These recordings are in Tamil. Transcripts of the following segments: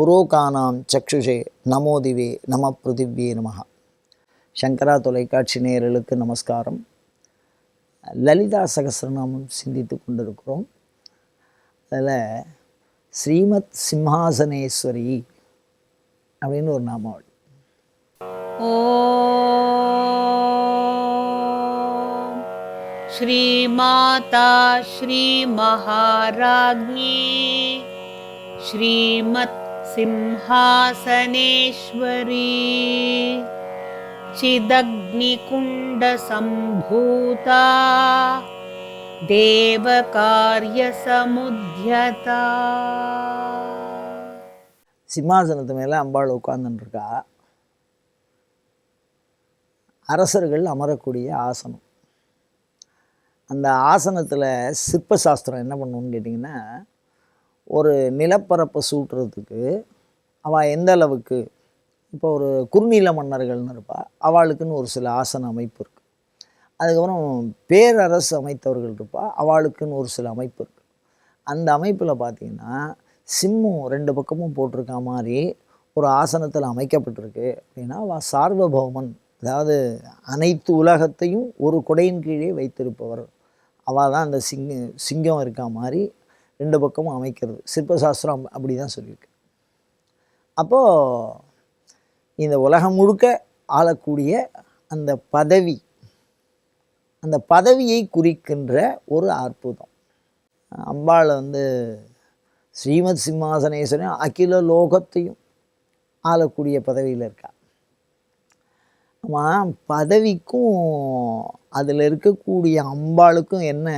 புரோகானாம் சக்ஷுஷே நமோதிவே நம பிருத்திவியே நமகா சங்கரா தொலைக்காட்சி நேயர்களுக்கு நமஸ்காரம். லலிதா சகசிரநாமம் சிந்தித்து கொண்டிருக்கிறோம். அதில் ஸ்ரீமத் சிம்ஹாசனேஸ்வரி அப்படின்னு ஒரு நாமாவளி. ஸ்ரீமாதா ஸ்ரீ மகாராஜ்ஞி ஸ்ரீமத் श्रीमत्सिंहासनेश्वरी चिदग्निकुण्डसम्भूता देवकार्यसमुद्यता சிம்மாசனத்து மேலே அம்பாள் உட்கார்ந்துன்னு இருக்கா அரசர்கள் அமரக்கூடிய ஆசனம் அந்த ஆசனத்தில் சிற்ப சாஸ்திரம் என்ன பண்ணுன்னு கேட்டிங்கன்னா ஒரு நிலப்பரப்பை சூட்டுறதுக்கு அவள் எந்த அளவுக்கு இப்போ ஒரு குறுநில மன்னர்கள்னு இருப்பாள் அவளுக்குன்னு ஒரு சில ஆசன அமைப்பு இருக்குது அதுக்கப்புறம் பேரரசு அமைத்தவர்கள் இருப்பா அவளுக்குன்னு ஒரு சில அமைப்பு இருக்குது அந்த அமைப்பில் பார்த்தீங்கன்னா சிம்மம் ரெண்டு பக்கமும் போட்டிருக்க மாதிரி ஒரு ஆசனத்தில் அமைக்கப்பட்டிருக்கு அப்படின்னா அவள் சார்வபௌமன் அதாவது அனைத்து உலகத்தையும் ஒரு கொடையின் கீழே வைத்திருப்பவர். அவள் தான் அந்த சிங்க சிங்கம் இருக்கா மாதிரி ரெண்டு பக்கமும் அமைக்கிறது. சிற்பசாஸ்திரம் அப்படி தான் சொல்லியிருக்கு. அப்போது இந்த உலகம் முழுக்க ஆளக்கூடிய அந்த பதவி அந்த பதவியை குறிக்கின்ற ஒரு அற்புதம். அம்பாள் வந்து ஸ்ரீமத் சிம்மாசனேஸ்வரன் அகில லோகத்தையும் ஆளக்கூடிய பதவியில் இருக்கா. ஆமாம் பதவிக்கும் அதில் இருக்கக்கூடிய அம்பாளுக்கும் என்ன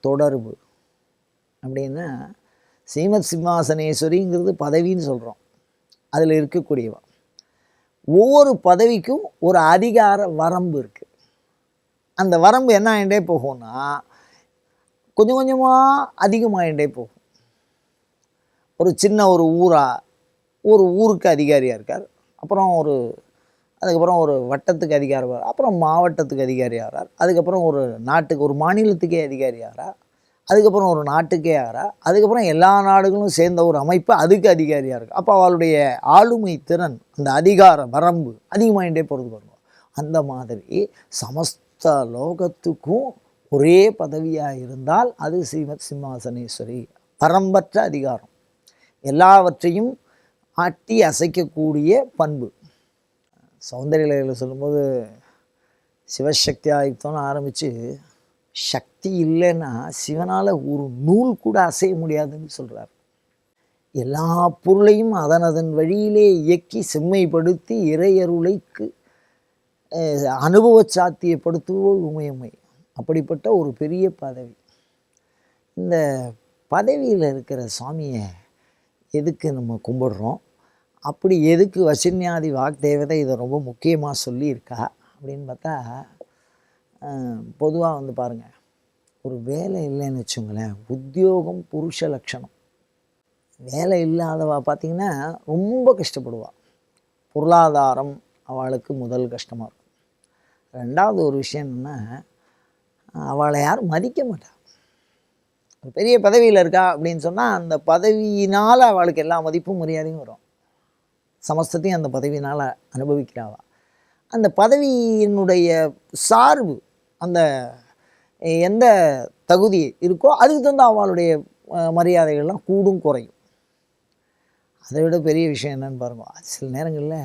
தொடர்பு? அப்படின்னா ஸ்ரீமத் சிம்மாசனேஸ்வரிங்கிறது பதவின்னு சொல்கிறோம் அதில் இருக்கக்கூடியவா. ஒவ்வொரு பதவிக்கும் ஒரு அதிகார வரம்பு இருக்குது அந்த வரம்பு என்ன ஆகிட்டே போகும்னா கொஞ்சம் கொஞ்சமாக அதிகமாகிட்டே போகும். ஒரு சின்ன ஒரு ஊராக ஒரு ஊருக்கு அதிகாரியாக இருக்கார். அப்புறம் ஒரு அதுக்கப்புறம் ஒரு வட்டத்துக்கு அதிகாரி அப்புறம் மாவட்டத்துக்கு அதிகாரி ஆகிறார். அதுக்கப்புறம் ஒரு நாட்டுக்கு ஒரு மாநிலத்துக்கே அதிகாரி ஆகிறார். அதுக்கப்புறம் ஒரு நாட்டுக்கே ஆகிறா. அதுக்கப்புறம் எல்லா நாடுகளும் சேர்ந்த ஒரு அமைப்பு அதுக்கு அதிகாரியாக இருக்குது அப்போ அவளுடைய ஆளுமை திறன் அந்த அதிகார வரம்பு அதிகமாகிட்டே போகிறது பாருங்க. அந்த மாதிரி சமஸ்த லோகத்துக்கும் ஒரே பதவியாக இருந்தால் அது ஸ்ரீமத் சிம்மாசனேஸ்வரி வரம்பற்ற அதிகாரம். எல்லாவற்றையும் ஆட்டி அசைக்கக்கூடிய பண்பு. சௌந்தரியலையில் சொல்லும்போது சிவசக்தி ஆயுக்தம்னு ஆரம்பித்து சக்தி இல்லைன்னா சிவனால் ஒரு நூல் கூட அசைய முடியாதுன்னு சொல்கிறார் எல்லா பொருளையும் அதன் அதன் வழியிலே இயக்கி செம்மைப்படுத்தி இறையருளைக்கு அனுபவ சாத்தியப்படுத்துவோள் உமையம்மை. அப்படிப்பட்ட ஒரு பெரிய பதவி. இந்த பதவியில் இருக்கிற சுவாமியை எதுக்கு நம்ம கும்பிடுறோம்? அப்படி எதுக்கு வசின்யாதி வாக்தேவதை இதை ரொம்ப முக்கியமாக சொல்லியிருக்கா? அப்படின்னு பார்த்தா பொதுவாக வந்து பாருங்கள் ஒரு வேலை இல்லைன்னு வச்சுங்களேன் உத்தியோகம் புருஷ லட்சணம். வேலை இல்லாதவா பார்த்திங்கன்னா ரொம்ப கஷ்டப்படுவாள் பொருளாதாரம் அவளுக்கு முதல் கஷ்டமாக இருக்கும். ரெண்டாவது ஒரு விஷயம் என்னென்னா அவளை யாரும் மதிக்க மாட்டாள் ஒரு பெரிய பதவியில் இருக்கா அப்படின்னு சொன்னால் அந்த பதவியினால் அவளுக்கு எல்லா மதிப்பும் மரியாதையும் வரும். சமஸ்தத்தையும் அந்த பதவியினால் அனுபவிக்கிறாவா. அந்த பதவியினுடைய சார்பு அந்த எந்த தகுதி இருக்கோ அதுக்கு தகுந்த அவளுடைய மரியாதைகள்லாம் கூடும் குறையும். அதை விட பெரிய விஷயம் என்னன்னு பாருங்க. சில நேரங்களில்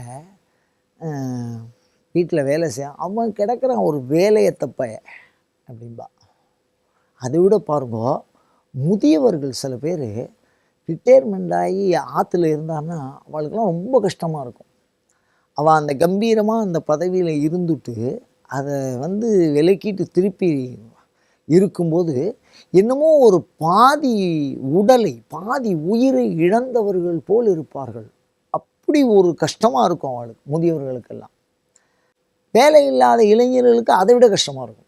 வீட்டில் வேலை செய்ய அவன் கிடக்கிறான் ஒரு வேலையை தப்ப அப்படின்பா அதை விட பாருங்க முதியவர்கள் சில பேர் ரிட்டையர்மெண்ட் ஆகி ஆற்றுல இருந்தான்னா அவளுக்கெல்லாம் ரொம்ப கஷ்டமாக இருக்கும். அவள் அந்த கம்பீரமாக அந்த பதவியில் இருந்துட்டு அதை வந்து விலக்கிட்டு திருப்பி இருக்கும்போது என்னமோ ஒரு பாதி உடலை பாதி உயிரை இழந்தவர்கள் போல் இருப்பார்கள். அப்படி ஒரு கஷ்டமாக இருக்கும் அவளுக்கு முதியவர்களுக்கெல்லாம். வேலை இல்லாத இளைஞர்களுக்கு அதை விட கஷ்டமாக இருக்கும்.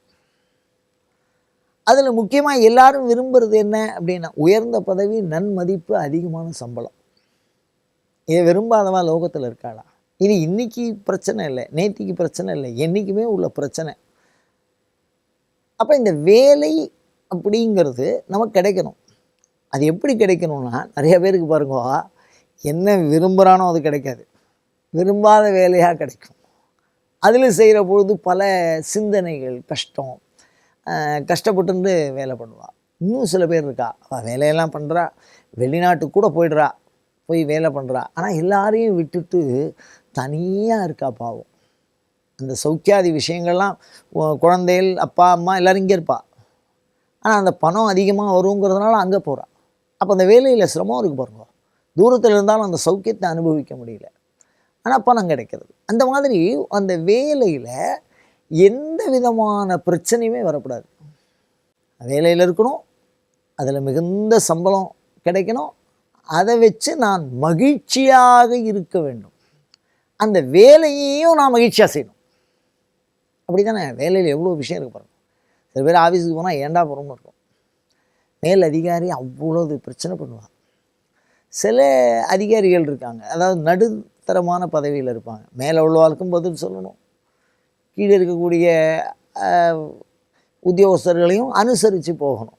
அதில் முக்கியமாக எல்லாரும் விரும்புகிறது என்ன அப்படின்னா உயர்ந்த பதவி நன்மதிப்பு அதிகமான சம்பளம். இதை விரும்பாதவா லோகத்தில் இருக்காளா? இது இன்றைக்கி பிரச்சனை இல்லை. நேத்திக்கு பிரச்சனை இல்லை. என்றைக்குமே உள்ள பிரச்சனை. அப்போ இந்த வேலை அப்படிங்கிறது நமக்கு கிடைக்கணும். அது எப்படி கிடைக்கணும்னா நிறைய பேருக்கு பாருங்க என்ன விரும்புகிறானோ அது கிடைக்காது. விரும்பாத வேலையாக கிடைக்கும். அதில் செய்கிற பொழுது பல சிந்தனைகள் கஷ்டம். கஷ்டப்பட்டுருந்து வேலை பண்ணுவாள் இன்னும் சில பேர் இருக்கா அவள் வேலையெல்லாம் பண்ணுறா வெளிநாட்டுக்கு கூட போயிடுறா. போய் வேலை பண்ணுறா ஆனால் எல்லாரையும் விட்டுட்டு தனியாக இருக்கா பாவம். அந்த சௌக்கியாதி விஷயங்கள்லாம் குழந்தைகள் அப்பா அம்மா எல்லோரும் இங்கே இருப்பா. ஆனால் அந்த பணம் அதிகமாக வருங்கிறதுனால அங்கே போகிறாள் அப்போ அந்த வேலையில் சிரமம் இருக்கு பாருங்க. தூரத்தில் இருந்தாலும் அந்த சௌக்கியத்தை அனுபவிக்க முடியல. ஆனால் பணம் கிடைக்கிறது. அந்த மாதிரி அந்த வேலையில் எந்த விதமான பிரச்சனையுமே வரக்கூடாது. வேலையில் இருக்கணும் அதில் மிகுந்த சம்பளம் கிடைக்கணும். அதை வச்சு நான் மகிழ்ச்சியாக இருக்க வேண்டும். அந்த வேலையையும் நான் மகிழ்ச்சியாக செய்யணும். அப்படி தானே வேலையில் எவ்வளோ விஷயம் இருக்கு பாருங்கள் சில பேர் ஆஃபீஸுக்கு போனால் ஏன்டா போகிறோம்னு இருக்கும். மேல் அதிகாரி அவ்வளோது பிரச்சனை பண்ணுவாங்க. சில அதிகாரிகள் இருக்காங்க. அதாவது நடுத்தரமான பதவியில் இருப்பாங்க. மேலே உள்ளவாளுக்கும் பதில் சொல்லணும். கீழே இருக்கக்கூடிய உத்தியோகஸ்தர்களையும் அனுசரித்து போகணும்.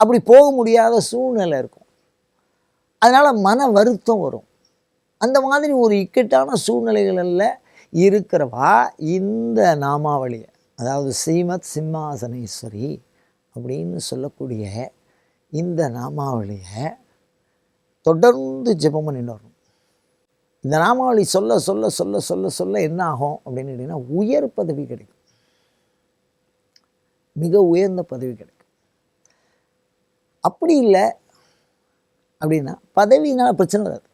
அப்படி போக முடியாத சூழ்நிலை இருக்கும். அதனால் மன வருத்தம் வரும். அந்த மாதிரி ஒரு இக்கட்டான சூழ்நிலைகளில் இருக்கிறவா இந்த நாமாவளியை அதாவது ஸ்ரீமத் சிம்மாசனேஸ்வரி அப்படின்னு சொல்லக்கூடிய இந்த நாமாவளியை தொடர்ந்து ஜெபம் பண்ணிட்டு வரணும். இந்த நாமாவளி சொல்ல சொல்ல சொல்ல சொல்ல சொல்ல என்ன ஆகும் அப்படின்னு கேட்டிங்கன்னா உயர் பதவி கிடைக்கும். மிக உயர்ந்த பதவி கிடைக்கும். அப்படி இல்லை அப்படின்னா பதவினால் பிரச்சனை வராது.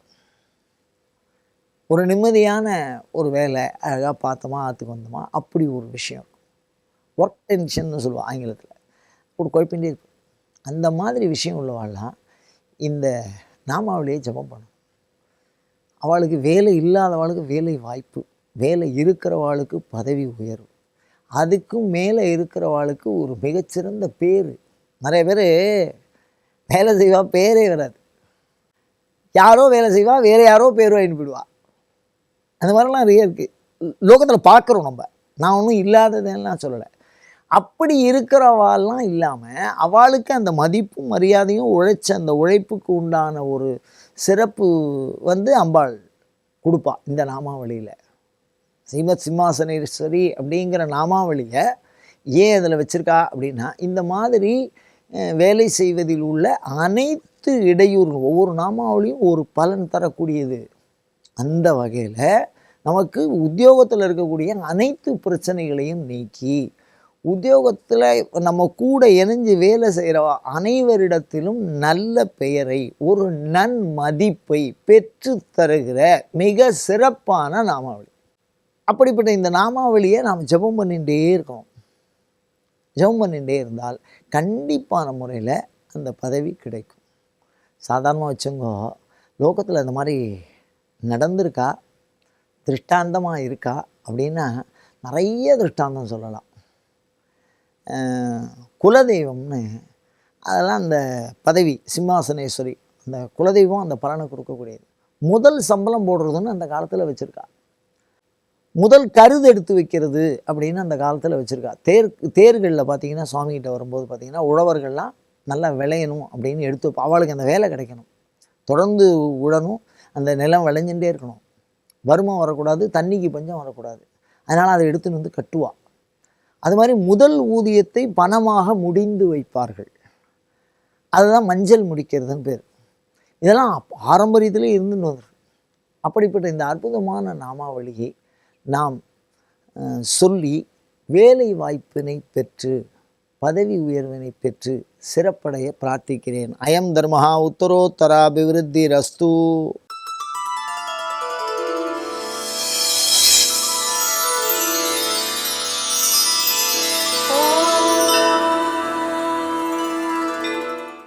ஒரு நிம்மதியான ஒரு வேலை அழகாக பார்த்தோமா ஆற்றுக்கு வந்தோமா அப்படி ஒரு விஷயம். ஒர்க் டென்ஷன்னு சொல்லுவாள் ஆங்கிலத்தில். ஒரு குழப்பின் இருக்கும். அந்த மாதிரி விஷயம் உள்ளவாள்லாம் இந்த நாமாவளியை ஜபம் பண்ணும். அவளுக்கு வேலை இல்லாதவளுக்கு வேலை வாய்ப்பு. வேலை இருக்கிறவாளுக்கு பதவி உயர்வு. அதுக்கும் மேலே இருக்கிறவாளுக்கு ஒரு மிகச்சிறந்த பேர். நிறைய பேர் வேலை செய்வா பேரே வராது. யாரோ வேலை செய்வா வேறு யாரோ பேர் வாங்கிட்டு போயிடுவா. அந்த மாதிரிலாம் நிறைய இருக்குது லோகத்தில் பார்க்குறோம் நம்ம. நான் ஒன்றும் இல்லாததெல்லாம் சொல்லலை. அப்படி இருக்கிறவாள்லாம் இல்லாமல் அவளுக்கு அந்த மதிப்பும் மரியாதையும் உழைச்ச அந்த உழைப்புக்கு உண்டான ஒரு சிறப்பு வந்து அம்பாள் கொடுப்பா இந்த நாமாவளியில். ஸ்ரீமத் சிம்மாசனேஸ்வரி அப்படிங்கிற நாமாவளியை ஏன் அதில் வச்சுருக்கா அப்படின்னா இந்த மாதிரி வேலை செய்வதில் உள்ள அனைத்து இடையூறுகள் ஒவ்வொரு நாமாவளியும் ஒரு பலன் தரக்கூடியது. அந்த வகையில் நமக்கு உத்தியோகத்தில் இருக்கக்கூடிய அனைத்து பிரச்சனைகளையும் நீக்கி உத்தியோகத்தில் நம்ம கூட இணைஞ்சு வேலை செய்கிற அனைவரிடத்திலும் நல்ல பெயரை ஒரு நன்மதிப்பை பெற்று தருகிற மிக சிறப்பான நாமாவளி. அப்படிப்பட்ட இந்த நாமாவளியை நாம் ஜெபம் பண்ணிகிட்டே இருக்கோம். ஜெபம் பண்ணிகிட்டே இருந்தால் கண்டிப்பான முறையில் அந்த பதவி கிடைக்கும். சாதாரணமாக வச்சுங்கோ லோகத்தில் இந்த மாதிரி நடந்திருக்கா? திருஷ்டாந்தமாக இருக்கா அப்படின்னா நிறைய திருஷ்டாந்தம் சொல்லலாம். குலதெய்வம்னு அதெல்லாம் அந்த பதவி சிம்மாசனேஸ்வரி அந்த குலதெய்வம் அந்த பலனை கொடுக்கக்கூடியது. முதல் சம்பளம் போடுறதுன்னு அந்த காலத்தில் வச்சுருக்கா. முதல் கருது எடுத்து வைக்கிறது அப்படின்னு அந்த காலத்தில் வச்சுருக்கா. தேர் தேர்களில் பார்த்தீங்கன்னா சுவாமிகிட்ட வரும்போது பார்த்திங்கன்னா உழவர்கள்லாம் நல்லா விளையணும் அப்படின்னு எடுத்து அவளுக்கு அந்த வேலை கிடைக்கணும். தொடர்ந்து உழணும். அந்த நிலம் விளைஞ்சுட்டே இருக்கணும். வருமம் வரக்கூடாது தண்ணிக்கு பஞ்சம் வரக்கூடாது. அதனால் அதை எடுத்துன்னு வந்து கட்டுவா. அது மாதிரி முதல் ஊதியத்தை பணமாக முடிந்து வைப்பார்கள். அதுதான் மஞ்சள் முடிக்கிறதுன்னு பேர். இதெல்லாம் பாரம்பரியத்திலே இருந்துன்னு வந்துருக்கு. அப்படிப்பட்ட இந்த அற்புதமான நாமாவளியை நாம் சொல்லி வேலை வாய்ப்பினை பெற்று பதவி உயர்வினை பெற்று சிறப்படைய பிரார்த்திக்கிறேன். அயம் தர்மஹா உத்தரோத்தராபிவிருத்தி ரஸ்து